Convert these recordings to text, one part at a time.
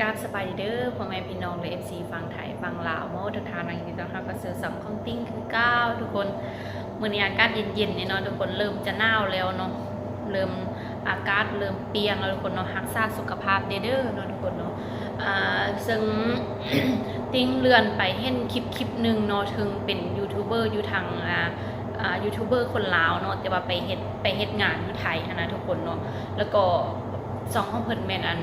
กราบสบายดีเด้อพ่อแม่พี่น้องและเอฟซีฟังไทยฟังลาวโมทุกทางนังยินดีต้อนรับกระเสือสองของติ้งคือเก้าทุกคนเมื่อนี้อากาศเย็นๆเนี่ยเนาะทุกคนเริ่มจะหนาวแล้วเนาะเริ่มอากาศเริ่มเปลี่ยนแล้วทุกคนเนาะรักษาสุขภาพเด้อเด้อเนาะทุกคนเนาะอ่าซึ่งติ้งเลื่อนไปเห็นคลิปคลิปหนึ่งเนาะถึงเป็นยูทูบเบอร์อยู่ทางอ่ายูทูบเบอร์คนลาวเนาะแต่ว่าไปเฮ็ดไปเฮ็ดงานอยู่ไทยนนะทุกคนเนาะแล้วก็สองของเพิ่นแม่นอัน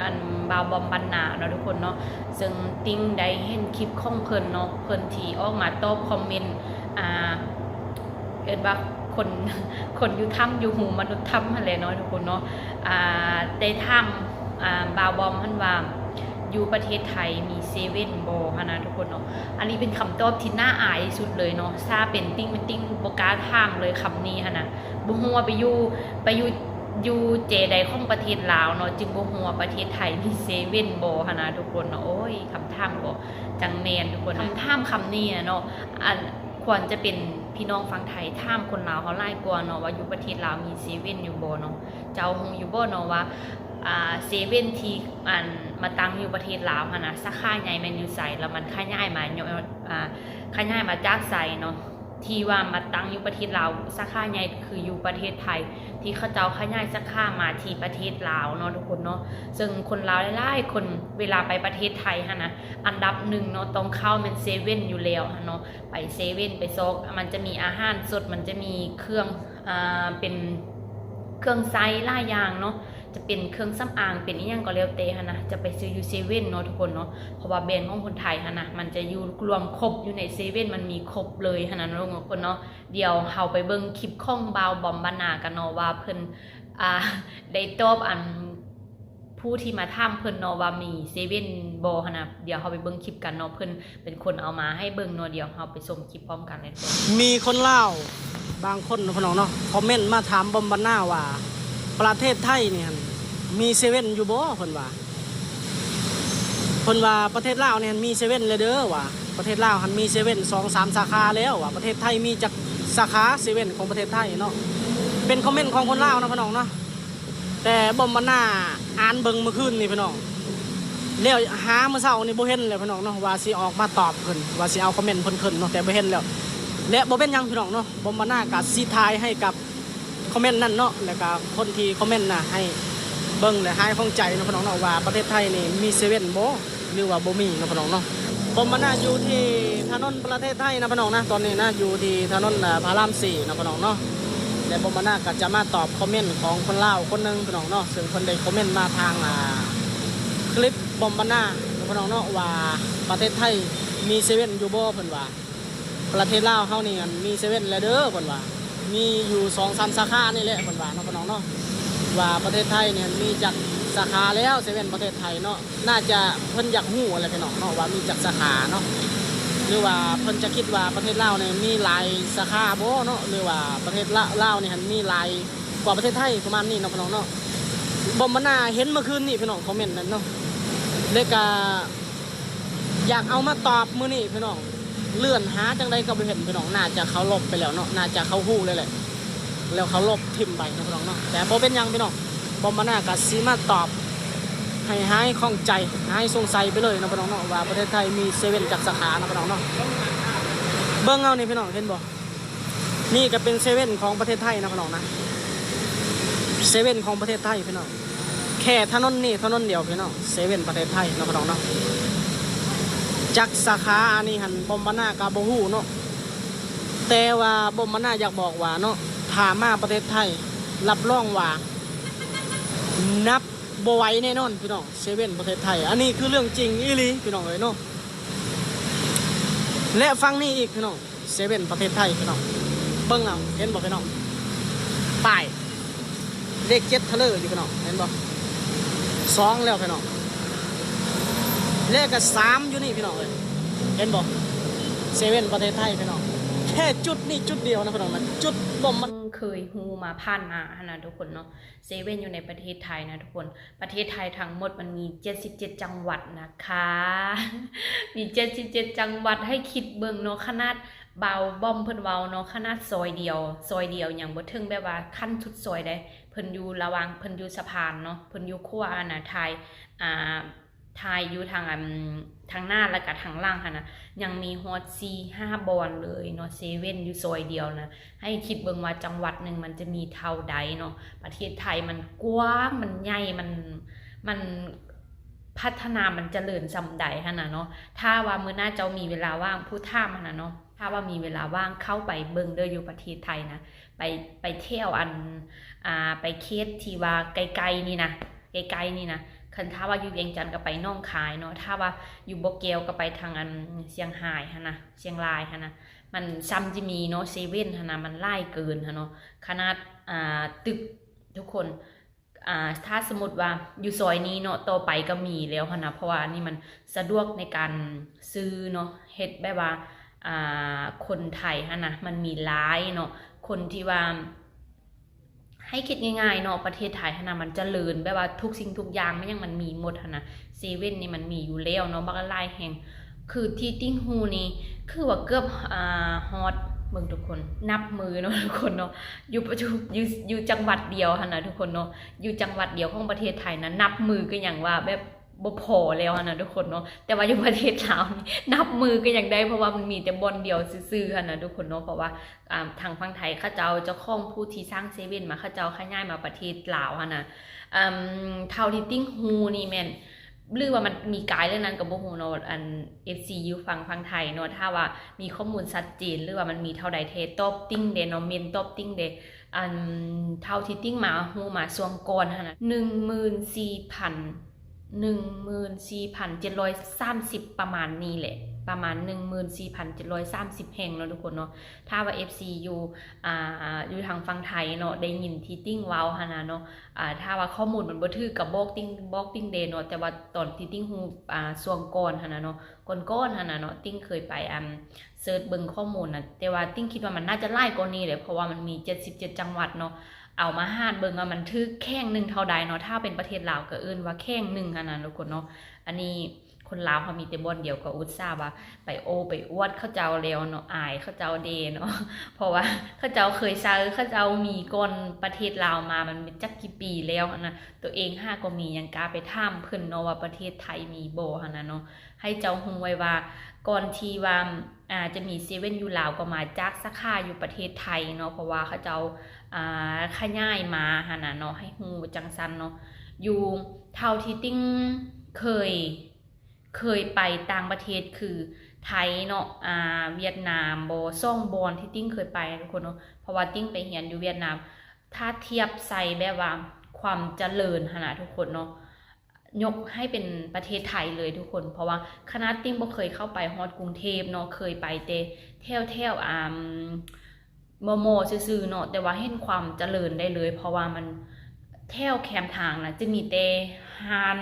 อันบาวบอมบันนาเนาะทุกคนเนาะซึ่งติ้งได้เห็นคลิปของเพิ่นเนาะเพิ่นที่ออกมาตอบคอมเมนต์อ่าเอิ้นว่าคนคนอยู่ถ้ำอยู่หูมนุษย์ถ้ำหั่นแหละเนาะทุกคนเนาะอ่าได้ถ้ำอ่าบาวบอมเพิ่นว่าอยู่ประเทศไทยมีเซเว่นบ่หั่นะทุกคนเนาะ อันนี้เป็นคำตอบที่น่าอายที่สุดเลยเนาะถ้าเป็นติ้งเป็นติ้งบ่กล้าถามเลยคำนี้หั่นะบ่ฮู้ว่าไปอยู่ไปอยู่ อยู่เจใดของประเทศลาวเนาะจึงบ่ฮู้ว่าประเทศไทยมีเซเว่นบ่หั่นนะทุกคนเนาะโอ้ยคำถามก็จังแมนทุกคนคำถามคำนี้เนาะอันควรจะเป็นพี่น้องฟังไทยถามคนลาวเขาไล่กว่าเนาะว่าอยู่ประเทศลาวมีเซเว่นอยู่บ่เนาะเจ้าฮู้อยู่บ่เนาะว่าอ่าเซเว่นที่อันมาตั้งอยู่ประเทศลาวหั่นนะสาขาใหญ่แม่นอยู่ไสแล้วมันขยายมาเนาะอ่าขยายมาจากไสเนาะ ที่ว่ามาตั้งอยู่ประเทศลาวสาขาใหญ่คืออยู่ประเทศไทย ที่เขาเจ้าขยายสาขามาที่ประเทศลาวเนาะทุกคนเนาะซึ่งคนลาวหลายๆคนเวลาไปประเทศไทยฮะนะอันดับหนึ่งเนาะต้องเข้าเป็นเซเว่นอยู่แล้วฮะเนาะไปเซเว่นไปซอกมันจะมีอาหารสดมันจะมีเครื่องอ่าเป็นเครื่องไซส์หลายอย่างเนาะ จะเป็นเครื่องสำอางเป็นอีหยังก็แล้วแต่ฮะนะจะไปซื้ออยู่เซเว่นเนาะทุกคนเนาะเพราะว่าแบรนด์ของคนไทยฮะนะมันจะอยู่รวมครบอยู่ในเซเว่นมันมีครบเลยฮะนะทุกคนเนาะเดี๋ยวเฮาไปเบิ่งคลิปข้องบาวบอมบานากันเนาะว่าเพิ่นอ่าได้ตอบอันผู้ที่มาถามเพิ่นเนาะว่ามีเซเว่นบ่หั่นะเดี๋ยวเฮาไปเบิ่งคลิปกันเนาะเพิ่นเป็นคนเอามาให้เบิ่งเนาะเดี๋ยวเฮาไปชมคลิปพร้อมกันเลยมีคนเล่าบางคนพี่น้องเนาะคอมเมนต์มาถามบอมบันหน้าว่า ประเทศไทยเนี่ยมีเซเว่นอยู่บ่เพิ่นว่าเพิ่นว่าประเทศลาวเนี่ยมีเซเว่นเลยเด้อว่าประเทศลาวหันมีเซเว่นสองสามสาขาแล้วว่าประเทศไทยมีจักสาขาเซเว่นของประเทศไทยเนาะเป็นคอมเมนต์ของคนลาวนะพี่น้องเนาะแต่บอมบันน้าอ่านเบิ่งเมื่อคืนนี่พี่น้องแล้วหาเมื่อเช้านี่บ่เห็นเลยพี่น้องเนาะว่าสิออกมาตอบเพิ่นว่าสิเอาคอมเมนต์เพิ่นขึ้นเนาะแต่บ่เห็นแล้วและบ่เป็นยังพี่น้องเนาะบ่มาน้ากับซีทายให้กับ คอมเมนต์นั่นเนาะแล้วก็คนที่คอมเมนต์น่ะให้เบิ่งและให้ข้องใจเนาะพี่น้องเนาะว่าประเทศไทยนี่มีเซเว่นบ่หรือว่าบ่มีเนาะพี่น้องเนาะผมมาน้าอยู่ที่ถนนประเทศไทยนะพี่น้องนะตอนนี้นะอยู่ที่ถนนอ่าพระราม4นะพี่น้องเนาะและผมมาน้าก็จะมาตอบคอมเมนต์ของคนเล่าคนหนึงพี่น้องเนาะซึ่งคนได้คอมเมนต์มาทางคลิปบอมบาน่าพี่น้องเนาะว่าประเทศไทยมีเซเว่นอยู่บ่เพิ่นว่าประเทศลาวเฮานี่กันมีเซเว่นแล้วเด้อเพิ่นว่า มีอยู่สองสามสาขานี่แหละเพิ่นว่าเนาะพี่น้องเนาะว่าประเทศไทยเนี่ยมีจักสาขาแล้วเซเว่นประเทศไทยเนาะน่าจะเพิ่นอยากฮู้อะไรพี่น้องเนาะว่ามีจักสาขาเนาะหรือว่าเพิ่นจะคิดว่าประเทศลาวเนี่ยมีหลายสาขาบ่เนาะหรือว่าประเทศลาลาวเนี่ยมีหลายกว่าประเทศไทยประมาณนี้เนาะพี่น้องเนาะบ่มาน่าเห็นเมื่อคืนนี่พี่น้องคอมเมนต์นั้นเนาะเลยก็อยากเอามาตอบมือนี้พี่น้อง เลื่อนหาจังใดก็บ่เห็นพี่น้องน่าจะเขาลบไปแล้วเนาะน่าจะเขาฮู้เลยแหละแล้วเขาลบทิมไปนะพี่น้องเนาะแต่บ่เป็นยังพี่น้องบ่มมาน่าก็สิมาตอบให้หายข้องใจหายสงสัยไปเลยนะพี่น้องเนาะว่าประเทศไทยมีเซเว่นจากสาขานะพี่น้องเนาะเบิ่งเอานี่พี่น้องเห็นบ่นี่ก็เป็นเซเว่นของประเทศไทยนะพี่น้องนะเซเว่นของประเทศไทยพี่น้องแค่ถนนนี่ถนนเดียวพี่น้องเซเว่นประเทศไทยนะพี่น้องเนาะ จักสาขาอันนี้หันบอมบานากาบฮูเนาะแต่ว่าบอมบานาอยากบอกว่าเนาะถามาประเทศไทย รับรองว่านับบไว้แน่นอนพี่น้องเซเว่นประเทศไทย อันนี้คือเรื่องจริงอีลีพี่น้องเลยเนาะและฟังนี่อีกพี่น้องเซเว่นประเทศไทยพี่น้องเบิ้งเอาเห็นบอกพี่น้องป้ายเลขเจ็ดทะเลอยู่พี่น้องเห็นบอกสองแล้วพี่น้อง เลขกับสามอยู่นี่พี่น้องเลยเห็นบอกเซเว่นประเทศไทยพี่น้องแค่จุดนี่จุดเดียวนะพี่น้องนะจุดบ่มมันเคยฮูมาผ่านมาขนะทุกคนเนาะเซเว่นอยู่ในประเทศไทยนะทุกคนประเทศไทยทั้งหมดมันมี 77 จังหวัดนะคะ มี 77 จังหวัดให้คิดเบิ่งเนาะขนาดเบาบอมเพิ่นเว้าเนาะขนาดซอยเดียว ซอยเดียวอย่างบ่ถึงแบบว่าขั้นสุดซอยได้เพิ่นพิ่นอยู่ระวังเพิ่นอยู่สะพานเนาะเพิ่นอยู่ขั้วอันน่ะทยอ่า ทายอยู่ทางทางหน้าแล้วก็ทางล่างค่ะนะยังมีฮอตซีห้าบอนเลยเนาะเซเว่นอยู่ซอยเดียวนะให้คิดเบิ่งว่าจังหวัดหนึ่งมันจะมีเท่าใดเนาะประเทศไทยมันกว้างมันใหญ่มันมันพัฒนามันเจริญซำใดหั่นน่ะเนาะถ้าว่ามือหน้าเจ้ามีเวลาว่างผู้ท่ามันนะเนาะถ้าว่ามีเวลาว่างเข้าไปเบิ่งเด้ออยู่ประเทศไทยนะไปไปเที่ยวอันอ่าไปเคสที่ว่าไกลๆนี่นะไกลๆนี่นะ คันถ้าว่าอยู่เวียงจันทน์ก็ไปน้องคายเนาะถ้าว่าอยู่บ่แก้วก็ไปทางอันเชียงรายหั่นะเชียงรายหั่นะมันซ้ำจะมีเนาะเซเว่นหั่นะมันหลายเกินหั่นเนาะขนาดอ่าตึกทุกคนอ่าถ้าสมมติว่าอยู่ซอยนี้เนาะต่อไปก็มีแล้วหั่นะเพราะว่านนี้มันสะดวกในการซื้อเนาะเฮ็ดแบบว่าอ่าคนไทยหั่นะมันมีหลายเนาะคนที่ว่า ให้คิดง่ายๆเนาะประเทศไทยนะมันเจริญแบบว่าทุกสิ่งทุกอย่างไม่ยังมันมีหมดนะเซเว่นนี่มันมีอยู่แล้วเนาะบักลายแห่งคือที่ติ้งฮูนี่คือว่าเกือบอ่าฮอตเบิ่งทุกคนนับมือเนาะทุกคนเนาะอยู่ประจุอยู่อยู่จังหวัดเดียวนนะทุกคนเนาะอยู่จังหวัดเดียวของประเทศไทยนะนับมือก็อย่างว่าแบบ บพอแล้วนะทุกคนเนาะแต่ว่าอยู่ประเทศลาวนี่นับมือก็ยังได้เพราะว่ามันมีแต่บอนเดียวซื่อๆกันนะทุกคนเนาะเพราะว่าทางฝั่งไทยเขาเจ้าเจ้าของผู้ที่สร้างเซเว่นมาเขาเจ้าขยายมาประเทศลาวนะเท่าที่ติ้งฮูนี่แมนหรือว่ามันมีกายเรื่องนั้นกับบ่ฮู้เนาะอัน FC อยู่ฝั่งฝั่งไทยเนาะถ้าว่ามีข้อมูลชัดเจนหรือว่ามันมีเท่าใดเทตบติ้งเดนาะเมนตบติ้งเดอันเท่าที่ติ้งมาฮูมาช่วงก่อนะหั่งมื่นน่พันะ14,000 14,730ประมาณนี้แหละ ประมาณ14,730แห่งเนาะทุกคนเนาะถ้าว่า FC อยู่อ่าอยู่ทางฝั่งไทยเนาะได้ยินที่ติ้งเว้าหั่นะเนาะอ่าถ้าว่าข้อมูลมันบ่ถือกับบอกติ้งบอกติ้งเดเนาะแต่ว่าตอนที่ติ้งฮูอ่าช่วงก่อนหั่นะเนาะก่อนๆหั่นน่ะเนาะติ้งเคยไปอ่าเสิร์ชเบิ่งข้อมูลนะแต่ว่าติ้งคิดว่ามันน่าจะหลายกว่านี้แหละเพราะว่ามันมี77จังหวัดเนาะ เอามาหารเบิ่งว่ามันถือแข้งหนึ่งเท่าใดเนาะถ้าเป็นประเทศลาวก็เอิ้นว่าแข้งหนึ่งหั่นน่ะทุกคนเนาะอันนี้คนลาวเขามีแต่บอนเดียวก็อุตส่าห์ว่าไปโอไปอวดเขาเจ้าแล้วเนาะอายเขาเจ้าเดเนาะเพราะว่าเขาเจ้าเคยซาเข้าเจ้ามีก่อนประเทศลาวมามันเป็นจักกี่ปีแล้วนนะตัวเองห้าก็มียังกล้าไปถามเพิ่นเนาะว่าประเทศไทยมีโบ่หั่นะเนาะให้เจ้าฮู้ไว้ว่าก่อนที่ว่าอ่าจะมีเซเว่นอยู่ลาวก็มาจากสาขาอยู่ประเทศไทยเนาะเพราะว่าเขาเจ้า อ่าขยายมาหั่นน่ะเนาะให้ฮู้จังซันเนาะอยู่เท่าที่ติ้งเคยเคยไปต่างประเทศคือไทยเนาะอ่าเวียดนามโบซ่องบอนที่ติ้งเคยไปทุกคนเนาะเพราะว่าติ้งไปเรียนอยู่เวียดนาม ถ้าเทียบใส่แบบว่าความเจริญขนาดทุกคนเนาะยกให้เป็นประเทศไทยเลยทุกคน เพราะว่าคณะติ้งบ่เคยเข้าไปฮอดกรุงเทพเนาะเคยไปแต่แถวแถวอ่า โมโมซื่อๆเนาะแต่ว่าเห็นความเจริญได้เลย เพราะว่ามันแถวแคมทางนะจะมีแต่ฮาน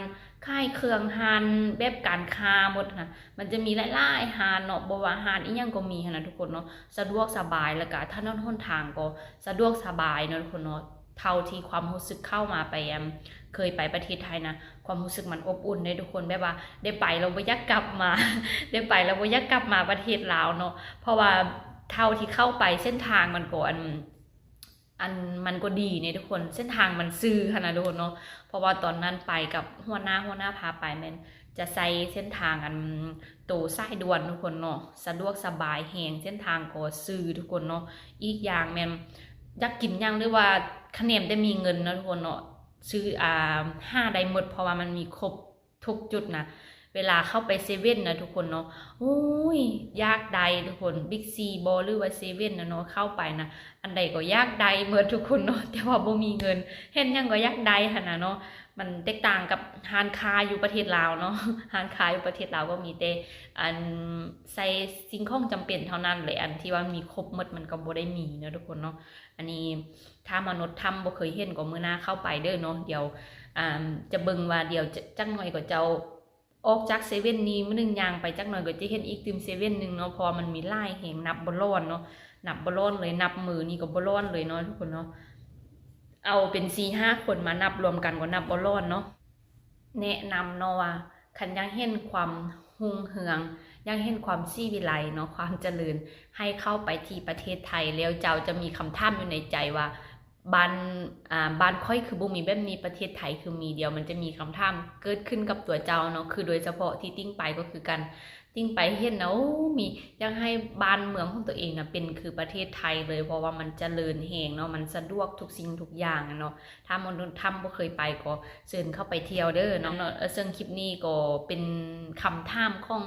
ค่ายเครื่องฮานแบบการค้าหมดค่ะมันจะมีหลายๆฮานเนาะบว่าฮานอีหยังก็มีนะทุกคนเนาะสะดวกสบายแล้วก็ถ้านนหนทางก็สะดวกสบายเนาะทุกคนเนาะเท่าที่ความรู้สึกเข้ามาไปแอมเคยไปประเทศไทยนะ ความรู้สึกมันอบอุ่นได้ทุกคนแบบว่า ได้ไปเราบ่อยากกลับมา ได้ไปเราบ่อยากกลับมาประเทศลาวเนาะเพราะว่า เท่าที่เข้าไปเส้นทางมันก็อันอันมันก็ดีเนี่ยทุกคนเส้นทางมันซื่อขนาดทุกคนเนาะเพราะว่าตอนนั้นไปกับหัวหน้าหัวหน้าพาไปแมนจะใส่เส้นทางอันโตสายด่วนทุกคนเนาะสะดวกสบายแหงเส้นทางก็ซื่อทุกคนเนาะอีกอย่างแมนอยากกินยังหรือว่าคะแนนได้มีเงินนะทุกคนเนาะซื้ออ่าห้าได้หมดเพราะว่ามันมีครบทุกจุดนะ เวลาเข้าไปเซเว่นนะทุกคนเนาะโอ้ยยากใดทุกคนบิ๊กซีบอหรือว่าเซเว่นนะเนาะเข้าไปนะอันใดก็ยากใดเหมื่อทุกคนเนาะแต่ว่าบ่มีเงินเห็นยังก็ยากได้หั่นน่ะเนาะมันแตกต่างกับฮานคาอยู่ประเทศลาวเนาะฮานคาอยู่ประเทศลาวก็มีแต่อันใส่สิ่งของจำเป็นเท่านั้นเลยอันที่ว่ามีครบหมดมันก็บ่ได้มีเนาะทุกคนเนาะอันนี้ถ้ามนุษย์ทำบ่เคยเห็นก็มื้อหน้าเข้าไปเด้อเนาะเดี๋ยวอ่าจะเบิ่งว่าเดี๋ยวจะจักหน่อยก็เจ้า ออกจากเซเว่นนี้มื้อหนึ่งย่างไปจักหน่อยก็จะเห็นอีกติมเซเว่นหนึ่งเนาะพอมันมีหลายแหงนับบ่ร้อนเนาะนับบ่ร้อนเลยนับมือนี่ก็บ่ร้อนเลยเนาะทุกคนเนาะเอาเป็นสี่ห้าคนมานับรวมกันก็นับบ่ร้อนเนาะแนะนำเนาะว่าคันยังเห็นความหุ่งเหืองยังเห็นความซีวิไลเนาะความเจริญให้เข้าไปที่ประเทศไทยแล้วเจ้าจะมีคำถามอยู่ในใจว่า บ้านอ่าบ้านค่อยคือบ่มีแบบนี้ประเทศไทยคือมีเดียวมันจะมีคำถามเกิดขึ้นกับตัวเจ้าเนาะคือโดยเฉพาะที่ติ้งไปก็คือการติ้งไปเห็นนะมีอยากให้บ้านเมืองของตัวเองนะเป็นคือประเทศไทยเลยเพราะว่ามันเจริญแหงเนาะมันสะดวกทุกสิ่งทุกอย่างเนาะถ้ามนุษย์ทำบ่เคยไปก็เชิญเข้าไปเที่ยวเด้อเนาะเนาะเออซึ่งคลิปนี้ก็เป็นคำถามของ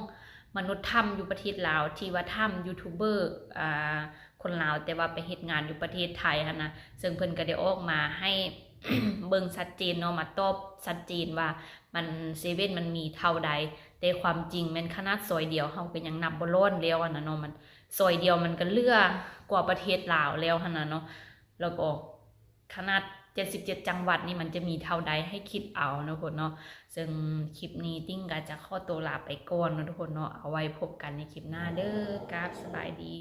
มนุษย์ถ้ำอยู่ประเทศลาวที่ว่าถ้ำยูทูบเบอร์อ่า คนลาวแต่ว่าไปเฮ็ดงานอยู่ประเทศไทยหันะซึ่งเพิ่นก็ได้ออกมาให้เบิ่งชัดเจนเนาะมาตอบชัดเจนว่ามันเซเว่นมันมีเท่าใด แต่ความจริงม่นขนาดซอยเดียวเฮาก็ยังนับบ่ล้นแล้วอันนั้นเนาะมันซอยเดียวมันก็เลือกว่าประเทศลาวแล้วหั่นน่ะเนาะแล้วก็ขนาด77 จังหวัดนี่มันจะมีเท่าใดให้คิดเอาเนาะทุกคนเนาะ ซึ่งคลิปนี้ติ้งก็จะข้อตัวลาไปก่อนเนาะทุกคนเนาะ เอาไว้พบกันในคลิปหน้าเด้อกราบสบายดี